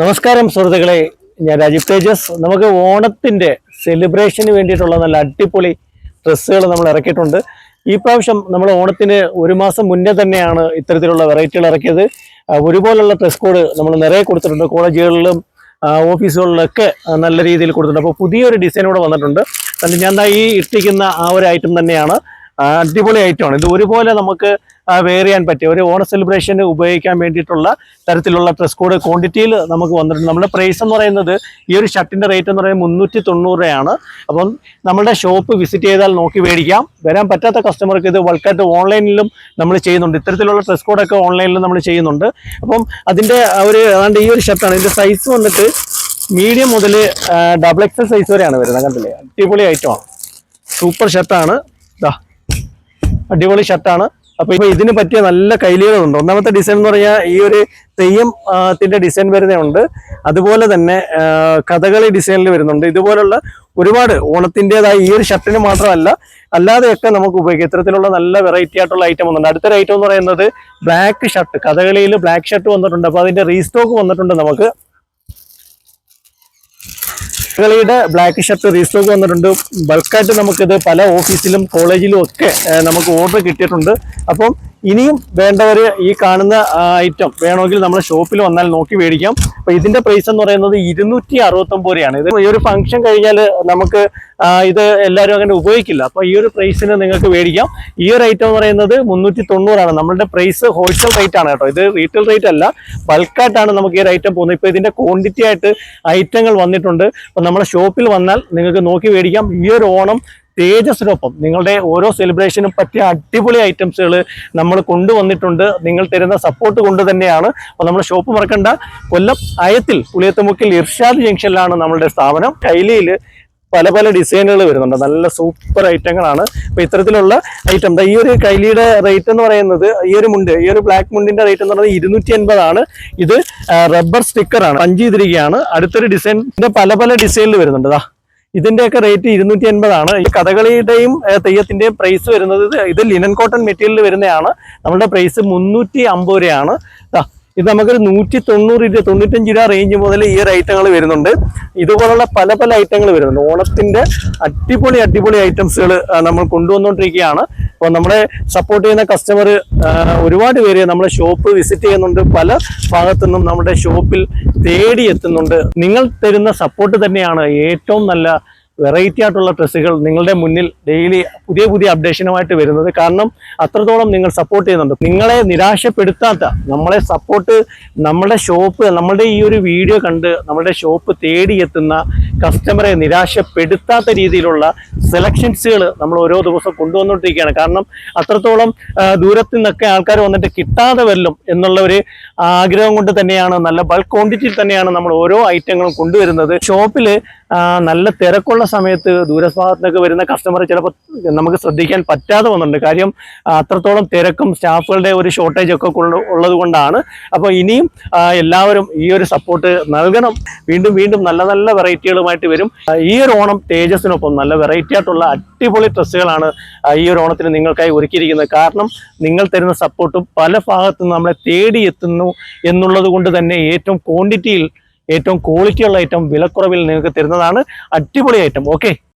നമസ്കാരം സുഹൃത്തുക്കളെ. ഞാൻ രാജീവ് തേജസ്. നമുക്ക് ഓണത്തിന്റെ സെലിബ്രേഷന് വേണ്ടിയിട്ടുള്ള നല്ല അടിപൊളി ഡ്രസ്സുകൾ നമ്മൾ ഇറക്കിയിട്ടുണ്ട്. ഈ പ്രാവശ്യം നമ്മൾ ഓണത്തിന് ഒരു മാസം മുന്നേ തന്നെയാണ് ഇത്തരത്തിലുള്ള വെറൈറ്റികൾ ഇറക്കിയത്. ഒരുപോലുള്ള ഡ്രസ് കോഡ് നമ്മൾ നിറയെ കൊടുത്തിട്ടുണ്ട്. കോളേജുകളിലും ഓഫീസുകളിലൊക്കെ നല്ല രീതിയിൽ കൊടുത്തിട്ടുണ്ട്. അപ്പോൾ പുതിയൊരു ഡിസൈൻ കൂടെ വന്നിട്ടുണ്ട്. അതിൽ ഞാൻ ഈ ഇട്ടിരിക്കുന്ന ആ ഒരു ഐറ്റം തന്നെയാണ്. അടിപൊളി ഐറ്റമാണ് ഇത് ഒരുപോലെ നമുക്ക് വെയർ ചെയ്യാൻ പറ്റിയ ഒരു ഓണ സെലിബ്രേഷന് ഉപയോഗിക്കാൻ വേണ്ടിയിട്ടുള്ള തരത്തിലുള്ള ഡ്രസ് കോഡ് ക്വാണ്ടിറ്റിയിൽ നമുക്ക് വന്നിട്ടുണ്ട്. നമ്മുടെ പ്രൈസ് എന്ന് പറയുന്നത് ഈ ഒരു ഷർട്ടിന്റെ റേറ്റ് എന്ന് പറയുന്നത് മുന്നൂറ്റി തൊണ്ണൂറ് രൂപയാണ്. അപ്പം നമ്മുടെ ഷോപ്പ് വിസിറ്റ് ചെയ്താൽ നോക്കി മേടിക്കാം. വരാൻ പറ്റാത്ത കസ്റ്റമർക്ക് ഇത് ബൾക്കായിട്ട് ഓൺലൈനിലും നമ്മൾ ചെയ്യുന്നുണ്ട്. ഇത്തരത്തിലുള്ള ഡ്രസ് കോഡൊക്കെ ഓൺലൈനിലും നമ്മൾ ചെയ്യുന്നുണ്ട്. അപ്പം അതിന്റെ ഒരു ഏതാണ്ട് ഈ ഒരു ഷർട്ടാണ് ഇതിന്റെ സൈസ് വന്നിട്ട് മീഡിയം മുതൽ ഡബിൾ എക്സൽ സൈസ് വരെയാണ് വരുന്നത്. കണ്ടില്ലേ? അടിപൊളി ഐറ്റമാണ് സൂപ്പർ ഷർട്ടാണ് ഇതാ അടിപൊളി ഷർട്ടാണ് അപ്പൊ ഇപ്പൊ ഇതിന് പറ്റിയ നല്ല കൈലികളുണ്ട്. ഒന്നാമത്തെ ഡിസൈൻ എന്ന് പറഞ്ഞാൽ ഈ ഒരു തെയ്യം ആ, ത്തിന്റെ ഡിസൈൻ വരുന്നുണ്ട് അതുപോലെ തന്നെ കഥകളി ഡിസൈനിൽ വരുന്നുണ്ട്. ഇതുപോലുള്ള ഒരുപാട് ഓണത്തിന്റെതായ ഈ ഒരു ഷർട്ടിന് മാത്രമല്ല അല്ലാതെയൊക്കെ നമുക്ക് ഉപയോഗിക്കാം. ഇത്തരത്തിലുള്ള നല്ല വെറൈറ്റി ആയിട്ടുള്ള ഐറ്റം വന്നിട്ടുണ്ട് അടുത്തൊരു ഐറ്റം എന്ന് പറയുന്നത് ബ്ലാക്ക് ഷർട്ട് കഥകളിയിൽ ബ്ലാക്ക് ഷർട്ട് വന്നിട്ടുണ്ട്. അപ്പോൾ അതിന്റെ റീസ്റ്റോക്ക് വന്നിട്ടുണ്ട് നമുക്ക്. കളിയുടെ ബ്ലാക്ക് ഷർട്ട് റീസ്റ്റോക്ക് വന്നിട്ടുണ്ട്. ബൾക്കായിട്ട് നമുക്കിത് പല ഓഫീസിലും കോളേജിലും ഒക്കെ നമുക്ക് ഓർഡർ കിട്ടിയിട്ടുണ്ട്. അപ്പം ഇനിയും വേണ്ടവർ ഈ കാണുന്ന ഐറ്റം വേണമെങ്കിൽ നമ്മുടെ ഷോപ്പിൽ വന്നാൽ നോക്കി മേടിക്കാം. അപ്പൊ ഇതിന്റെ പ്രൈസ് എന്ന് പറയുന്നത് ഇരുന്നൂറ്റി അറുപത്തൊമ്പത് രൂപയാണ്. ഇത് ഈ ഒരു ഫംഗ്ഷൻ കഴിഞ്ഞാൽ നമുക്ക് ഇത് എല്ലാവരും അങ്ങനെ ഉപയോഗിക്കില്ല. അപ്പോൾ ഈ ഒരു പ്രൈസിന് നിങ്ങൾക്ക് മേടിക്കാം. ഈ ഒരു ഐറ്റം എന്ന് പറയുന്നത് മുന്നൂറ്റി തൊണ്ണൂറാണ് നമ്മളുടെ പ്രൈസ് ഹോൾസെയിൽ റേറ്റ് ആണ് കേട്ടോ. ഇത് റീറ്റെയിൽ റേറ്റ് അല്ല ബൾക്കായിട്ടാണ് നമുക്ക് ഈ ഒരു ഐറ്റം പോകുന്നത്. ഇപ്പൊ ഇതിന്റെ ക്വാണ്ടിറ്റി ആയിട്ട് ഐറ്റങ്ങൾ വന്നിട്ടുണ്ട്. അപ്പൊ നമ്മുടെ ഷോപ്പിൽ വന്നാൽ നിങ്ങൾക്ക് നോക്കി മേടിക്കാം. ഈ ഒരു ഓണം തേജസ്സിനൊപ്പം നിങ്ങളുടെ ഓരോ സെലിബ്രേഷനും പറ്റിയ അടിപൊളി ഐറ്റംസുകൾ നമ്മൾ കൊണ്ടുവന്നിട്ടുണ്ട്. നിങ്ങൾ തരുന്ന സപ്പോർട്ട് കൊണ്ട് തന്നെയാണ്. അപ്പോൾ നമ്മുടെ ഷോപ്പ് മറക്കണ്ട. കൊല്ലം അയത്തിൽ പുളിയത്തുമുക്കിൽ ഇർഷാദ് ജംഗ്ഷനിലാണ് നമ്മളുടെ സ്ഥാപനം. കൈലിയിൽ പല പല ഡിസൈനുകൾ വരുന്നുണ്ട്. നല്ല സൂപ്പർ ഐറ്റങ്ങളാണ് അപ്പോൾ ഇത്തരത്തിലുള്ള ഐറ്റം ഈ ഒരു കൈലിയുടെ റേറ്റ് എന്ന് പറയുന്നത് ഈ ഒരു മുണ്ട് ഈ ഒരു ബ്ലാക്ക് മുണ്ടിന്റെ റേറ്റ് എന്ന് പറയുന്നത് ഇരുന്നൂറ്റി എൺപതാണ് ഇത് റബ്ബർ സ്റ്റിക്കറാണ് പഞ്ച് ചെയ്തിരിക്കുകയാണ്. അടുത്തൊരു ഡിസൈൻ പല പല ഡിസൈനിൽ വരുന്നുണ്ട്. ഇതിന്റെയൊക്കെ റേറ്റ് ഇരുന്നൂറ്റി എൺപതാണ് ഈ കഥകളിയുടെയും തെയ്യത്തിന്റെയും പ്രൈസ് വരുന്നത് ഇത് ലിനൻ കോട്ടൺ മെറ്റീരിയൽ വരുന്നതാണ്. നമ്മുടെ പ്രൈസ് മുന്നൂറ്റി അമ്പത് രൂപയാണ് ഇത് നമുക്കൊരു നൂറ്റി തൊണ്ണൂറ് രൂപ തൊണ്ണൂറ്റഞ്ച് രൂപ റേഞ്ച് മുതൽ ഈ ഒരു ഐറ്റങ്ങൾ വരുന്നുണ്ട്. ഇതുപോലുള്ള പല പല ഐറ്റങ്ങൾ വരുന്നുണ്ട്. ഓണത്തിന്റെ അടിപൊളി അടിപൊളി ഐറ്റംസുകൾ നമ്മൾ കൊണ്ടുവന്നുകൊണ്ടിരിക്കുകയാണ് അപ്പോൾ നമ്മളെ സപ്പോർട്ട് ചെയ്യുന്ന കസ്റ്റമർ ഒരുപാട് പേര് നമ്മുടെ ഷോപ്പ് വിസിറ്റ് ചെയ്യുന്നുണ്ട്. പല ഭാഗത്തുനിന്നും നമ്മുടെ ഷോപ്പിൽ തേടി എത്തുന്നുണ്ട്. നിങ്ങൾ തരുന്ന സപ്പോർട്ട് തന്നെയാണ് ഏറ്റവും നല്ല വെറൈറ്റി ആയിട്ടുള്ള ഡ്രസ്സുകൾ നിങ്ങളുടെ മുന്നിൽ ഡെയിലി പുതിയ പുതിയ അപ്ഡേഷനുമായിട്ട് വരുന്നത്. കാരണം അത്രത്തോളം നിങ്ങൾ സപ്പോർട്ട് ചെയ്യുന്നുണ്ട്. നിങ്ങളെ നിരാശപ്പെടുത്താത്ത നമ്മളെ സപ്പോർട്ട് നമ്മുടെ ഷോപ്പ് നമ്മുടെ ഈ ഒരു വീഡിയോ കണ്ട് നമ്മുടെ ഷോപ്പ് തേടിയെത്തുന്ന കസ്റ്റമറെ നിരാശപ്പെടുത്താത്ത രീതിയിലുള്ള സെലക്ഷൻസുകൾ നമ്മൾ ഓരോ ദിവസം കൊണ്ടുവന്നുകൊണ്ടിരിക്കുകയാണ് കാരണം അത്രത്തോളം ദൂരത്തു നിന്നൊക്കെ ആൾക്കാർ വന്നിട്ട് കിട്ടാതെ വല്ലും എന്നുള്ള ഒരു ആഗ്രഹം കൊണ്ട് തന്നെയാണ് നല്ല ബൾക്ക് ക്വാണ്ടിറ്റിയിൽ തന്നെയാണ് നമ്മൾ ഓരോ ഐറ്റങ്ങളും കൊണ്ടുവരുന്നത്. ഷോപ്പിൽ നല്ല തിരക്കുള്ള സമയത്ത് ദൂരഭാഗത്തുനിന്നൊക്കെ വരുന്ന കസ്റ്റമർ ചിലപ്പോൾ നമുക്ക് ശ്രദ്ധിക്കാൻ പറ്റാതെ വന്നിട്ടുണ്ട്. കാര്യം അത്രത്തോളം തിരക്കും സ്റ്റാഫുകളുടെ ഒരു ഷോർട്ടേജ് ഒക്കെ ഉള്ളത് കൊണ്ടാണ്. അപ്പോൾ ഇനിയും എല്ലാവരും ഈ ഒരു സപ്പോർട്ട് നൽകണം. വീണ്ടും വീണ്ടും നല്ല നല്ല വെറൈറ്റികളുമായിട്ട് വരും. ഈ ഒരു ഓണം തേജസ്സിനൊപ്പം നല്ല വെറൈറ്റി ആയിട്ടുള്ള അടിപൊളി ഡ്രസ്സുകളാണ് ഈ ഒരു ഓണത്തിന് നിങ്ങൾക്കായി ഒരുക്കിയിരിക്കുന്നത്. കാരണം നിങ്ങൾ തരുന്ന സപ്പോർട്ടും പല ഭാഗത്തു നിന്ന് നമ്മളെ തേടി എത്തുന്നു എന്നുള്ളത് കൊണ്ട് തന്നെ ഏറ്റവും ക്വാണ്ടിറ്റിയിൽ ഏറ്റവും ക്വാളിറ്റിയുള്ള ഐറ്റം വിലക്കുറവിൽ നിങ്ങൾക്ക് തരുന്നതാണ് അടിപൊളി ഐറ്റം ഓക്കെ